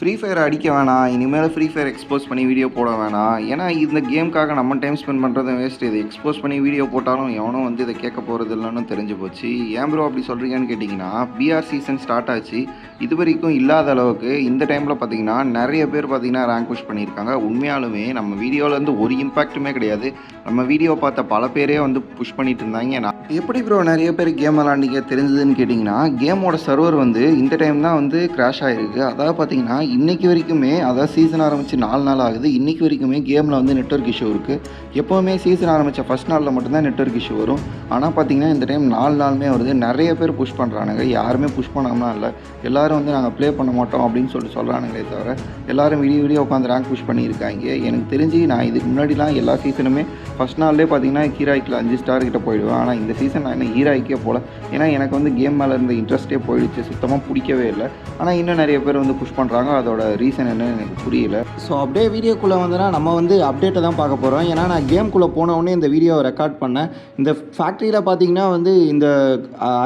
Free fire அடிக்க வேணாம் இனிமேல் ஃப்ரீ ஃபயர் எக்ஸ்போஸ் பண்ணி வீடியோ போட வேணாம். ஏன்னா இந்த கேமுக்காக நம்ம டைம் ஸ்பெண்ட் பண்ணுறது வேஸ்ட் இது எக்ஸ்போஸ் பண்ணி வீடியோ போட்டாலும் எவனும் வந்து இதை கேட்க போகிறது இல்லைன்னு தெரிஞ்சு போச்சு. ஏன் ப்ரோ அப்படி சொல்கிறீங்கன்னு கேட்டிங்கன்னா பிஆர் சீசன் ஸ்டார்ட் ஆச்சு. இது வரைக்கும் இல்லாத அளவுக்கு இந்த டைமில் பார்த்தீங்கன்னா நிறைய பேர் பார்த்தீங்கன்னா ரேங்க் புஷ் பண்ணியிருக்காங்க. உண்மையாலுமே நம்ம வீடியோவில் வந்து ஒரு இம்பாக்ட்டுமே கிடையாது. நம்ம வீடியோ பார்த்த பல பேரே வந்து புஷ் பண்ணிட்டு இருந்தாங்க. நான் எப்படி ப்ரோ நிறைய பேர் கேம் விளாண்டிங்க தெரிஞ்சதுன்னு கேட்டிங்கன்னா கேமோட சர்வர் வந்து இந்த டைம் தான் வந்து கிராஷ் ஆகிருக்கு அதாவது பார்த்தீங்கன்னா இன்றைக்கி வரைக்குமே அதாவது சீசன் ஆரம்பித்து நாலு நாள் ஆகுது. இன்றைக்கி வரைக்குமே கேமில் வந்து நெட்ஒர்க் இஷ்யூ இருக்குது எப்போவுமே சீசன் ஆரம்பித்த ஃபஸ்ட் நாளில் மட்டும்தான் நெட்ஒர்க் இஷ்யூ வரும். ஆனால் பார்த்தீங்கன்னா இந்த டைம் நாலு நாளுமே வருது. நிறைய பேர் புஷ் பண்ணுறானுங்க யாருமே புஷ் பண்ணாமலாம் இல்லை. எல்லாரும் வந்து நாங்கள் ப்ளே பண்ண மாட்டோம் அப்படின்னு சொல்லிட்டு சொல்கிறானுங்களே தவிர எல்லாரும் விடிய விடிய உட்காந்து ரேங்க் புஷ் பண்ணியிருக்காங்க. எனக்கு தெரிஞ்சு நான் இதுக்கு முன்னாடிலாம் எல்லா சீசனுமே ஃபஸ்ட் நாள்லேயே பார்த்தீங்கன்னா ஹீராய்க்கில் அஞ்சு ஸ்டார் கிட்ட போயிடுவேன். ஆனால் இந்த சீசன் நான் என்ன ஹீராய்க்கே போகல ஏன்னா எனக்கு வந்து கேம் மேலே இருந்த இன்ட்ரெஸ்ட்டே போயிடுச்சு. சுத்தமாக பிடிக்கவே இல்லை. ஆனால் இன்னும் நிறைய பேர் வந்து புஷ் பண்ணுறாங்க அதோட ரீசன் என்னன்னு எனக்கு புரியல. ஸோ அப்படியே வீடியோக்குள்ளே வந்தேன்னா நம்ம வந்து அப்டேட்டை தான் பார்க்க போகிறோம் ஏன்னா நான் கேம்குள்ளே போனவுடனே இந்த வீடியோவை ரெக்கார்ட் பண்ணேன். இந்த ஃபேக்ட்ரியில் பார்த்தீங்கன்னா வந்து இந்த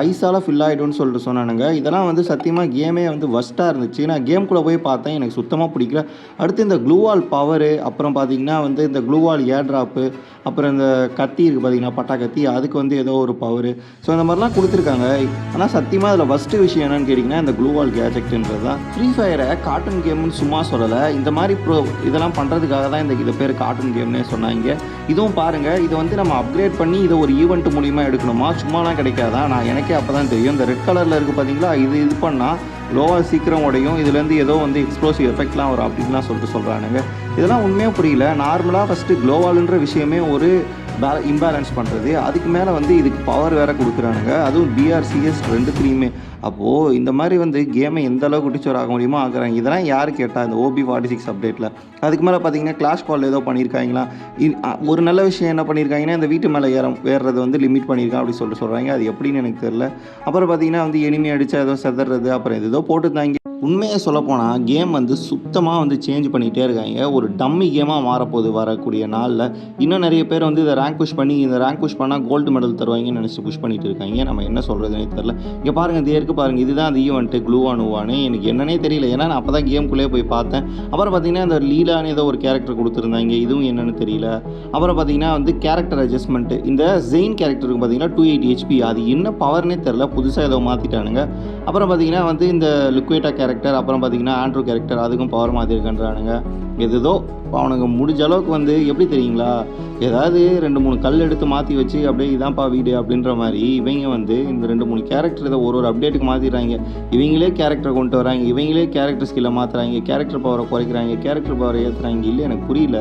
ஐஸால் ஃபில் ஆகிடும்னு சொல்லிட்டு சொன்னானுங்க. இதெல்லாம் வந்து சத்தியமாக கேமே வந்து வஸ்ட்டாக இருந்துச்சு. நான் கேம்குள்ளே போய் பார்த்தேன். எனக்கு சுத்தமாக பிடிக்கல. அடுத்து இந்த க்ளூவால் பவரு அப்புறம் பார்த்தீங்கன்னா வந்து இந்த க்ளூவால் ஏர் ட்ராப்பு அப்புறம் இந்த கத்தி இருக்குது பார்த்தீங்கன்னா பட்டா கத்தி அதுக்கு வந்து ஏதோ ஒரு பவரு ஸோ இந்த மாதிரிலாம் கொடுத்துருக்காங்க. ஆனால் சத்தியமாக அதில் ஃபஸ்ட்டு விஷயம் என்னன்னு கேட்டிங்கன்னா இந்த க்ளூவால் கேஜெக்ட்ன்றது தான் ஃப்ரீ ஃபயரை கார்ட்டூன் கேம்னு சும்மா சொல்லலை. இந்த மாதிரி ப்ரோ இதெல்லாம் பண்ணுறதுக்காக தான் இந்த இது பேர் கார்ட்டூன் கேம்னே சொன்னாங்க. இதுவும் பாருங்கள் இதை வந்து நம்ம அப்கிரேட் பண்ணி இதை ஒரு ஈவெண்ட் மூலியமாக எடுக்கணுமா? சும்மாலாம் கிடைக்காதா? நான் எனக்கே அப்போ தான் தெரியும். இந்த ரெட் கலரில் இருக்குது பார்த்தீங்களா இது இது பண்ணால் லோவாக சீக்கிரம் உடையும். இதுலேருந்து ஏதோ வந்து எக்ஸ்ப்ளோசிவ் எஃபெக்ட்லாம் வரும் அப்படின்லாம் சொல்லிட்டு சொல்கிறானுங்க இதெல்லாம் உண்மையாக புரியல. நார்மலாக ஃபஸ்ட்டு க்ளோவால்ன்ற விஷயமே ஒரு பேல இம்பேலன்ஸ் பண்ணுறது அதுக்கு மேலே வந்து இதுக்கு பவர் வேறு கொடுக்குறானுங்க. அதுவும் பிஆர்சிஎஸ் ரெண்டுத்துலேயுமே. அப்போது இந்த மாதிரி வந்து கேமை எந்த அளவுக்கு குட்டிச்சோர் ஆக முடியுமோ ஆகுறாங்க இதெல்லாம் யார் கேட்டால் இந்த ஓபி ஃபார்ட்டி சிக்ஸ் அப்டேட்டில் அதுக்கு மேலே பார்த்தீங்கன்னா கிளாஷ் கால் ஏதோ பண்ணியிருக்காங்களா? ஒரு நல்ல விஷயம் என்ன பண்ணியிருக்காங்கன்னா இந்த வீட்டு மேலே ஏற ஏறுறது வந்து லிமிட் பண்ணியிருக்கான் அப்படி சொல்லிட்டு சொல்கிறாங்க அது எப்படின்னு எனக்கு தெரியல. அப்புறம் பார்த்தீங்கன்னா வந்து எனிமி அடித்தா ஏதோ செதறது அப்புறம் எதோ ஏதோ போட்டுருந்தாங்க உண்மையை சொல்லப்போனால் கேம் வந்து சுத்தமாக வந்து சேஞ்ச் பண்ணிகிட்டே இருக்காங்க. ஒரு டம்மி கேமாக மாறப்போகுது வரக்கூடிய நாளில். இன்னும் நிறைய பேர் வந்து இதை ரேங்க் புஷ் பண்ணி இந்த ரேங்க் புஷ் பண்ணால் கோல்டு மெடல் தருவாங்கன்னு நினச்சி புஷ் பண்ணிட்டு இருக்காங்க. நம்ம என்ன சொல்கிறதுனே தெரில இங்கே பாருங்கள் இதே இருக்குது பாருங்கள் இதுதான் அந்த ஈவெண்ட்டு க்ளூவானுவானு எனக்கு என்னன்னே தெரியல. ஏன்னா நான் அப்போ தான் கேம்குள்ளேயே போய் பார்த்தேன். அப்புறம் பார்த்தீங்கன்னா அந்த லீலான்னு ஏதோ ஒரு கேரக்டர் கொடுத்துருந்தாங்க. இதுவும் என்னன்னு தெரியல. அப்புறம் பார்த்தீங்கன்னா வந்து கேரக்டர் அட்ஜஸ்ட்மெண்ட்டு இந்த ஜெயின் கேரக்டருக்கு பார்த்தீங்கன்னா டூ எயிட்டி ஹெச்பி அது என்ன பவர்னே தெரில புதுசாக ஏதோ மாற்றிட்டானுங்க அப்புறம் பார்த்தீங்கன்னா வந்து இந்த லிக்வேட்டா கேரக்டர் அப்புறம் பார்த்தீங்கன்னா ஆண்ட்ரூ கேரக்டர் அதுக்கும் பவர் மாற்றிருக்கன்றானுங்க எதுதோ அவனுக்கு முடிஞ்ச அளவுக்கு வந்து எப்படி தெரியுங்களா? ஏதாவது ரெண்டு மூணு கல் எடுத்து மாற்றி வச்சு அப்படியே இதான்ப்பா வீடு அப்படின்ற மாதிரி இவங்க வந்து இந்த கேரக்டர் இதை ஒரு ஒரு அப்டேட்டுக்கு மாற்றிடுறாங்க இவங்களே கேரக்டர் கொண்டு வராங்க இவங்களே கேரக்டர் ஸ்கில்லை மாற்றுறாங்க கேரக்டர் பவரை குறைக்கிறாங்க கேரக்டர் பவரை ஏற்றுறாங்க இல்லை எனக்கு புரியல.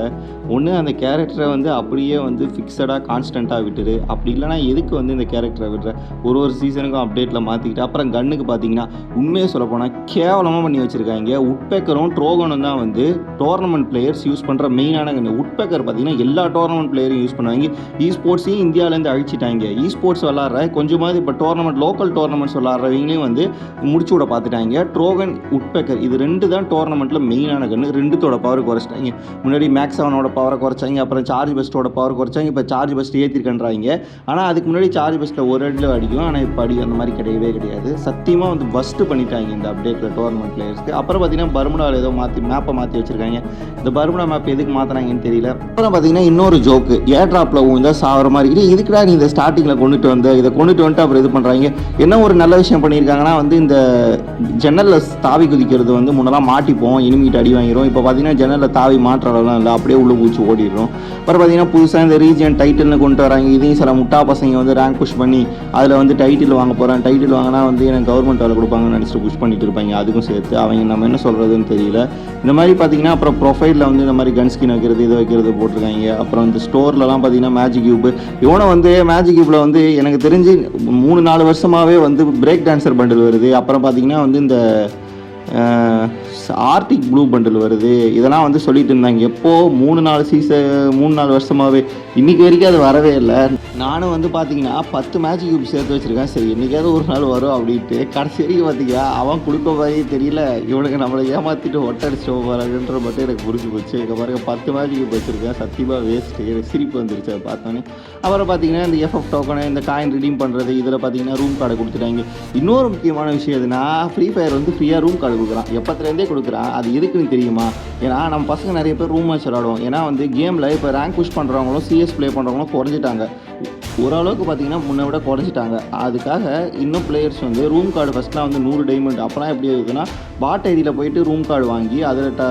ஒன்று அந்த கேரக்டரை வந்து அப்படியே வந்து ஃபிக்ஸடாக கான்ஸ்டண்ட்டாக விட்டுரு. அப்படி இல்லைனா எதுக்கு வந்து இந்த கேரக்டரை விடுற? ஒரு ஒரு சீசனுக்கும் அப்டேட்டில் மாற்றிக்கிட்டு அப்புறம் கண்ணுக்கு பார்த்தீங்கன்னா உண்மையை சொல்லப்போனால் கேவலமாக பண்ணி வச்சுருக்காங்க. உட்பேக்கரும் ட்ரோகனும் தான் வந்து டோர்னமெண்ட் பிளேயர்ஸ் யூஸ் பண்ணுற மெயினான கண்ணு உட்பேக்கர் பார்த்தீங்கன்னா எல்லா டோர்னமெண்ட் பிளேயரும் யூஸ் பண்ணுவாங்க. இ ஸ்போர்ட்ஸையும் இந்தியாவிலேருந்து அழிச்சிட்டாங்க. இ ஸ்போர்ட்ஸ் விளாட்ற கொஞ்சமாவது இப்போ டோர்னமெண்ட் லோக்கல் டோர்னமெண்ட்ஸ் விளாட்றவங்களையும் வந்து முடிச்சு விட பார்த்துட்டாங்க. ட்ரோகன் உட்பெக்கர் இது ரெண்டு தான் டோர்னமெண்ட்டில் மெயினான கன்று ரெண்டுத்தோட பவர் குறைச்சிட்டாங்க. முன்னாடி மேக்ஸ் செவனோட பவரை குறைச்சாங்க. அப்புறம் சார்ஜ் பெஸ்ட்டோட பவர் குறைச்சாங்க. இப்போ சார்ஜ் பெஸ்ட் ஏற்றிருக்கன்றாங்க ஆனால் அதுக்கு முன்னாடி சார்ஜ் பெஸ்ட்டில் ஒரு அடியில் அடிக்கும். ஆனால் இப்போ அடி அந்த மாதிரி கிடையவே கிடையாது. சத்தியமாக வந்து பஸ்ட்டு பண்ணிட்டாங்க இந்த அப்டேட்டில் டோர்னமெண்ட் பிளேயர்ஸ்க்கு அப்புறம் பார்த்தீங்கன்னா பர்முடாவில் ஏதோ மாற்றி மேப்பை மாற்றி வச்சிருக்காங்க. இந்த பர்முடா மேப் எதுக்கு மாற்றினாங்கன்னு தெரியல. அப்புறம் பார்த்தீங்கன்னா இன்னொரு ஜோக்கு ஏர் ட்ராப்பில் உழுந்தா சாகிற மாதிரி. இருக்குது இதுக்குடா நீ இந்த ஸ்டார்டிங்கில் கொண்டுட்டு வந்த? இதை கொண்டுட்டு வந்துட்டு அப்புறம் இது பண்ணுறாங்க என்ன ஒரு நல்ல விஷயம் பண்ணியிருக்காங்கன்னா வந்து இந்த ஜன்னலில் தாவி குதிக்கிறது வந்து முன்னெல்லாம் மாட்டிப்போம் இனிமிட்டு அடி வாங்கிரும். இப்போ பார்த்தீங்கன்னா ஜன்னலில் தாவி மாற்றலாம் இல்லை அப்படியே உள்ள பூச்சி ஓடிடுறோம் அப்புறம் பார்த்தீங்கன்னா புதுசாக இந்த ரீஜன் டைட்டில்னு கொண்டு வராங்க. இதையும் சில முட்டா பசங்க வந்து ரேங்க் புஷ் பண்ணி அதில் வந்து டைட்டில் வாங்க போகிறேன் டைட்டில் வாங்கினா வந்து எனக்கு கவர்மெண்ட் வேலை கொடுப்பாங்கன்னு நினச்சிட்டு புஷ் பண்ணிட்டு இருப்பாங்க. அதுக்கும் சேர்த்து அவங்க நம்ம என்ன சொல்கிறதுன்னு தெரியல. இந்த மாதிரி பார்த்தீங்கன்னா அப்புறம் ப்ரொஃபைலில் வந்து இந்த மாதிரி கன் ஸ்கின் வைக்கிறது இது வைக்கிறது போட்டிருக்காங்க. அப்புறம் இந்த ஸ்டோர்லலாம் பார்த்தீங்கன்னா மேஜிக் கியூப் இவனை வந்து மேஜிக் கியூப்பில் வந்து எனக்கு தெரிஞ்சு மூணு நாலு வருஷமாக சும்மாவே வந்து பிரேக் டான்சர் பண்டில் வருது. அப்புறம் பார்த்தீங்கன்னா வந்து இந்த ஆர்டிக் ப்ளூ பண்டில் வருது. இதெல்லாம் வந்து சொல்லிட்டு இருந்தாங்க. எப்போது மூணு நாலு சீசன் மூணு நாலு வருஷமாகவே இன்றைக்கி வரைக்கும் அது வரவே இல்லை. நானும் வந்து பார்த்தீங்கன்னா பத்து மேட்ச் கியூப் சேர்த்து வச்சிருக்கேன். சரி என்றைக்காவது ஒரு நாள் வரும் அப்படின்ட்டு. கடைசி வரைக்கும் பார்த்தீங்கன்னா அவன் கொடுக்க மாதிரி தெரியல. இவனுக்கு நம்மளை ஏமாற்றிட்டு ஒட்டடிச்சிட்டு போகிறாங்கன்ற மட்டும் எனக்கு புரிஞ்சு போச்சு. இங்கே பாருங்க பத்து மேட்ச் கியூப் வச்சுருக்கேன். சத்தியமாக வேஸ்ட்டு எனக்கு சிரிப்பு வந்துருச்சு அதை பார்த்தோன்னே. அப்புறம் பார்த்தீங்கன்னா இந்த எஃப்எஃப் டோக்கனை இந்த காயின் ரிடீம் பண்ணுறது இதில் பார்த்தீங்கன்னா ரூம் கார்டை கொடுத்துட்டாங்க. இன்னொரு முக்கியமான விஷயம் எதுனா ஃப்ரீ ஃபயர் வந்து ஃப்ரீயாக ரூம் கார்டு ஆர்டர் கொடுக்குறான். எப்பத்துலேருந்தே கொடுக்குறான். அது எதுக்குன்னு தெரியுமா? ஏன்னா நம்ம பசங்க நிறைய பேர் ரூம் மேட்ச் விளாடுவோம் ஏன்னா வந்து கேமில் இப்போ ரேங்க் புஷ் பண்ணுறவங்களும் சிஎஸ் ப்ளே பண்ணுறவங்களும் குறைஞ்சிட்டாங்க. ஓரளவுக்கு பார்த்தீங்கன்னா முன்னை விட குறைச்சிட்டாங்க. அதுக்காக இன்னும் பிளேயர்ஸ் வந்து ரூம் கார்டு ஃபஸ்ட்லாம் வந்து நூறு டைமண்ட் அப்போலாம் எப்படி இருக்குதுன்னா பாட் ஐடியில் போயிட்டு ரூம் கார்டு வாங்கி அதில் ட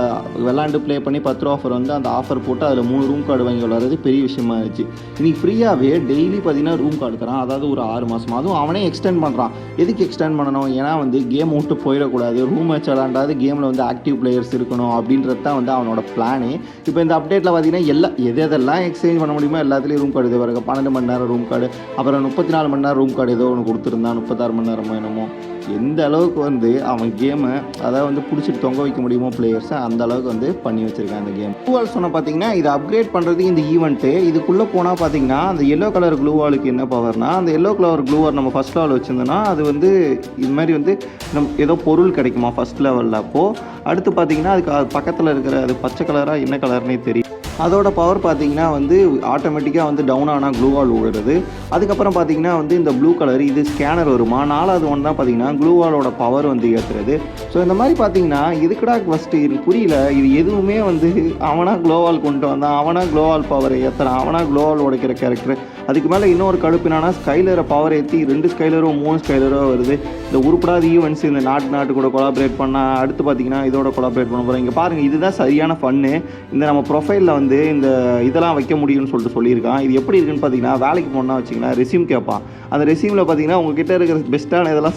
விளாண்டு ப்ளே பண்ணி பத்து ரூபா ஆஃபர் வந்து அந்த ஆஃபர் போட்டு அதில் மூணு ரூம் கார்டு வாங்கி விளாட்றது பெரிய விஷயமா இருந்துச்சு. இன்றைக்கி ஃப்ரீயாகவே டெய்லி பார்த்தீங்கன்னா ரூம் கார்டு தரான். அதாவது ஒரு ஆறு மாதம் அதுவும் அவனே எக்ஸ்டெண்ட் பண்ணுறான் எதுக்கு எக்ஸ்டெண்ட் பண்ணணும்? ஏன்னா வந்து கேம் விட்டு போயிடக்கூடாது. ரூம் மேட்ச் விளாண்டாது கேமில் வந்து ஆக்டிவ் பிளேயர்ஸ் இருக்கணும் அப்படின்றது தான் வந்து அவனோட பிளானு இப்போ இந்த அப்டேட்டில் பார்த்தீங்கன்னா எல்லா எது எதெல்லாம் எக்ஸ்சேஞ்ச் பண்ண முடியுமோ எல்லாத்துலேயும் ரூம் கார்டு இது வருங்க பன்னெண்டு மணி நேரம் ரூம் கார்டு அப்புறம் முப்பத்தி நாலு மணி நேரம் ரூம் கார்டு ஏதோ ஒன்று கொடுத்துருந்தான் முப்பத்தாறு மணி நேரமோ என்னமோ. எந்த அளவுக்கு வந்து அவன் கேமை அதாவது வந்து பிடிச்சிட்டு தொங்க வைக்க முடியுமோ பிளேயர்ஸை அந்த அளவுக்கு வந்து பண்ணி வச்சிருக்கான் அந்த கேம் க்ளூ வால் சொன்ன பார்த்தீங்கன்னா இது அப்கிரேட் பண்ணுறது இந்த ஈவெண்ட்டு இதுக்குள்ளே போனால் பார்த்தீங்கன்னா அந்த எல்லோ கலர் க்ளூ வாலுக்கு என்ன பவர்னா அந்த எல்லோ கலர் க்ளூ வால் நம்ம ஃபஸ்ட் லெவல் வச்சிருந்தோம்னா அது வந்து இது மாதிரி வந்து நம் ஏதோ பொருள் கிடைக்குமா ஃபஸ்ட் லெவலில் அப்போது அடுத்து பார்த்தீங்கன்னா அதுக்கு பக்கத்தில் இருக்கிற அது பச்சை கலராக என்ன கலர்னே தெரியும் அதோட பவர் பார்த்தீங்கன்னா வந்து ஆட்டோமேட்டிக்காக வந்து டவுன் ஆனால் க்ளூ வால் விழுறது அதுக்கப்புறம் பார்த்தீங்கன்னா வந்து இந்த ப்ளூ கலர் இது ஸ்கேனர் வருமா? நாலாவது ஒன்று தான் பார்த்தீங்கன்னா க்ளூ வாலோட பவர் வந்து ஏற்றுறது ஸோ இந்த மாதிரி பார்த்தீங்கன்னா இதுக்கடா ஃபஸ்ட்டு இது புரியல. இது எதுவுமே வந்து அவனாக க்ளோவால் கொண்டு வந்தான். அவனாக க்ளோவால் பவரை ஏற்றுறான் அவனாக க்ளோவால் உடைக்கிற கேரக்டர் அதுக்கு மேலே இன்னொரு கடுப்பு என்னன்னா ஸ்கைலரை பவர் ஏற்றி ரெண்டு ஸ்கைலரோ மூணு ஸ்கைலரோ வருது. இந்த உருப்படாத ஈவெண்ட்ஸ் இந்த நாட்டு நாட்டு கூட கொலாபரேட் பண்ணால் அடுத்து பார்த்தீங்கன்னா இதோட கொலாபரேட் பண்ண போகிறோம் இங்கே பாருங்கள் இதுதான் சரியான ஃபன்னு இந்த நம்ம ப்ரொஃபைலில் வந்து இந்த இதெல்லாம் வைக்க முடியும்னு சொல்லிட்டு சொல்லியிருக்கான். இது எப்படி இருக்குன்னு பார்த்தீங்கன்னா வேலைக்கு போனால் வச்சிங்கன்னா ரெசியூம் கேட்பான். அந்த ரெசியூமில் பார்த்தீங்கன்னா உங்ககிட்ட இருக்கிற பெஸ்ட்டான இதெல்லாம்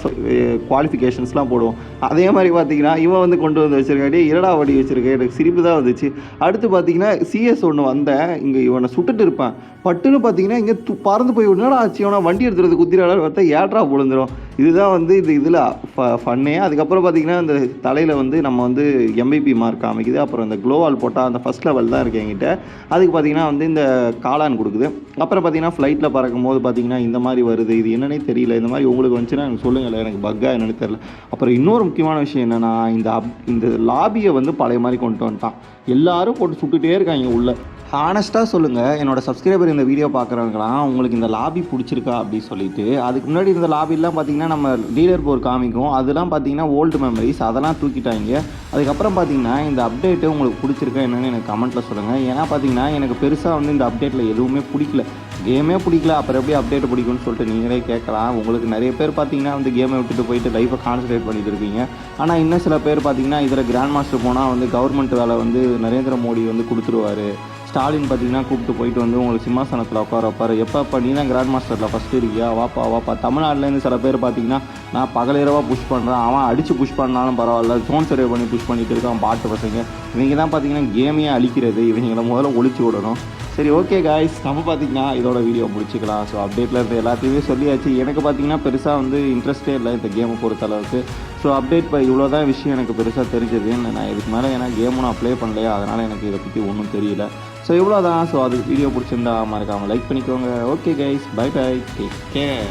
குவாலிஃபிகேஷன்ஸ்லாம் போடுவோம் அதே மாதிரி பார்த்தீங்கன்னா இவன் வந்து கொண்டு வந்து வச்சிருக்காடி இரடா வடி வச்சிருக்கேன் எனக்கு சிரிப்பு தான் வந்துச்சு. அடுத்து பார்த்தீங்கன்னா சிஎஸ் ஒன்று வந்தேன். இங்கே இவனை சுட்டுட்டு இருப்பேன். பட்டுன்னு பார்த்தீங்கன்னா இங்கே து பறந்து போய் விடனடா ஆச்சு? இவனை வண்டி எடுத்துறது குத்திராளர் பார்த்தா ஏட்ரா விழுந்துடும் இதுதான் வந்து இது இதில் ஃபன்னே அதுக்கப்புறம் பார்த்தீங்கன்னா இந்த தலையில் வந்து நம்ம வந்து எம்பிபி மார்க் காமிக்குது. அப்புறம் இந்த க்ளோவால் போட்டால் அந்த ஃபஸ்ட் லெவல் தான் எங்கள் என்கிட்ட அதுக்கு பார்த்தீங்கன்னா வந்து இந்த காளான் கொடுக்குது. அப்புறம் பார்த்தீங்கன்னா ஃப்ளைட்டில் பறக்கும் போது பார்த்தீங்கன்னா இந்த மாதிரி வருது. இது என்னன்னே தெரியல. இந்த மாதிரி உங்களுக்கு வந்துச்சுன்னா எனக்கு சொல்லுங்கள் எனக்கு பக்கா என்னென்னு தெரியல. அப்புறம் இன்னொரு முக்கியமான விஷயம் என்னென்னா இந்த அப் இந்த லாபியை வந்து பழைய மாதிரி கொண்டு வந்துட்டான். எல்லாரும் போட்டு சுட்டுட்டே இருக்காங்க உள்ளே. ஹானஸ்ட்டாக சொல்லுங்கள் என்னோட சப்ஸ்கிரைபர் இந்த வீடியோ பார்க்குறவங்களாம் உங்களுக்கு இந்த லாபி பிடிச்சிருக்கா? அப்படின்னு சொல்லிட்டு அதுக்கு முன்னாடி இந்த லாபிலாம் பார்த்தீங்கன்னா நம்ம டீலர் போர் காமிக்கும். அதெல்லாம் பார்த்தீங்கன்னா ஓல்டு மெமரிஸ் அதெல்லாம் தூக்கிட்டாங்க. அதுக்கப்புறம் பார்த்தீங்கன்னா இந்த அப்டேட்டு உங்களுக்கு பிடிச்சிருக்கா என்னென்னு எனக்கு கமெண்ட்டில் சொல்லுங்கள் ஏன்னா பார்த்தீங்கன்னா எனக்கு பெருசாக வந்து இந்த அப்டேட்டில் எதுவுமே பிடிக்கல. கேமே பிடிக்கல. அப்புறம் எப்படி அப்டேட் பிடிக்கும்னு சொல்லிட்டு நீங்களே கேட்கலாம். உங்களுக்கு நிறைய பேர் பார்த்தீங்கன்னா வந்து கேமை விட்டுட்டு போயிட்டு லைஃப்பை கான்சன்ட்ரேட் பண்ணிட்டு இருக்கீங்க ஆனால் இன்னும் சில பேர் பார்த்தீங்கன்னா இதில் கிராண்ட் மாஸ்டர் போனால் வந்து கவர்மெண்ட் வேலை வந்து நரேந்திர மோடி வந்து கொடுத்துருவாரு. ஸ்டாலின் பார்த்தீங்கன்னா கூப்பிட்டு போயிட்டு வந்து உங்களுக்கு சிம்மாசனத்தில் உட்கார வைப்பார். எப்போ இப்போ நீ தான் கிராண்ட் மாஸ்டரில் ஃபஸ்ட்டு இருக்கியா? வாப்பா வாப்பா. தமிழ்நாட்டிலேருந்து சில பேர் பார்த்தீங்கன்னா நான் பகலிரவாக புஷ் பண்ணுறேன் அவன் அடித்து புஷ் பண்ணாலும் பரவாயில்ல. ஜோன் சர்வே பண்ணி புஷ் பண்ணிட்டு இருக்கான் பாட்டு பசங்க. இவங்க தான் பார்த்தீங்கன்னா கேமையே அழிக்கிறது. இவங்களை முதல்ல ஒழிச்சு விடணும். சரி ஓகே காய்ஸ் நம்ம பார்த்தீங்கன்னா இதோட வீடியோ முடிச்சுக்கலாம். ஸோ அப்டேட்டில் இருந்து எல்லாத்தையுமே சொல்லியாச்சு. எனக்கு பார்த்தீங்கன்னா பெருசாக வந்து இன்ட்ரெஸ்டே இல்லை இந்த கேமை பொறுத்த அளவுக்கு. ஸோ அப்டேட் இப்போ இவ்வளோ தான் விஷயம் எனக்கு பெருசாக தெரிஞ்சது. நான் இதுக்கு மேலே ஏன்னா கேமும் நான் ப்ளே பண்ணலையா? அதனால் எனக்கு இதை பற்றி ஒன்றும் தெரியல. ஸோ இவ்வளோ தான் ஸோ அது வீடியோ பிடிச்சிருந்தா மறக்காமல் லைக் பண்ணிக்கோங்க. Okay guys bye bye take care